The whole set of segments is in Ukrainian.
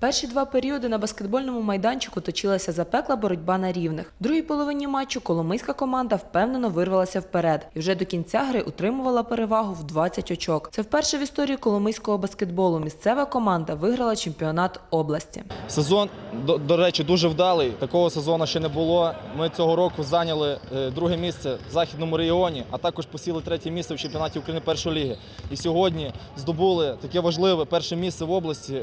Перші два періоди на баскетбольному майданчику точилася запекла боротьба на рівних. В другій половині матчу коломийська команда впевнено вирвалася вперед і вже до кінця гри утримувала перевагу в 20 очок. Це вперше в історії коломийського баскетболу місцева команда виграла чемпіонат області. Сезон, до, до речі, дуже вдалий. Такого сезону ще не було. Ми цього року зайняли е, друге місце в західному регіоні, а також посіли третє місце в чемпіонаті України першої ліги. І сьогодні здобули таке важливе перше місце в області. Е,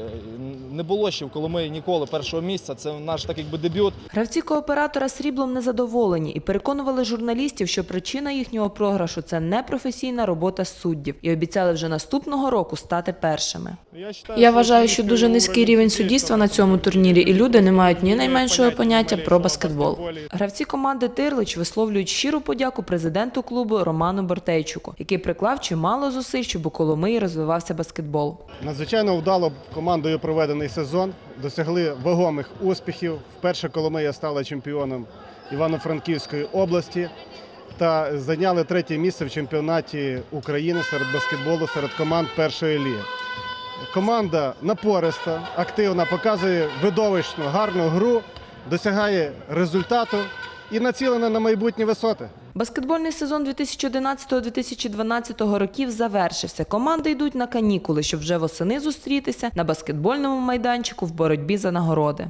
Не було ще в Коломиї ніколи першого місця. Це наш так якби дебют. Гравці кооператора сріблом незадоволені і переконували журналістів, що причина їхнього програшу це непрофесійна робота суддів, і обіцяли вже наступного року стати першими. Я вважаю, що дуже низький рівень суддівства на цьому турнірі, і люди не мають ні найменшого поняття про баскетбол. Гравці команди Тирлич висловлюють щиру подяку президенту клубу Роману Бортейчуку, який приклав чимало зусиль, щоб у Коломиї розвивався баскетбол. Надзвичайно вдало командою проведений сезон. Досягли вагомих успіхів. Вперше Коломия стала чемпіоном Івано-Франківської області та зайняли третє місце в чемпіонаті України серед баскетболу серед команд першої ліги. Команда напориста, активна, показує видовищну, гарну гру, досягає результату і націлена на майбутні висоти. Баскетбольний сезон 2011-2012 років завершився. Команди йдуть на канікули, щоб вже восени зустрітися на баскетбольному майданчику в боротьбі за нагороди.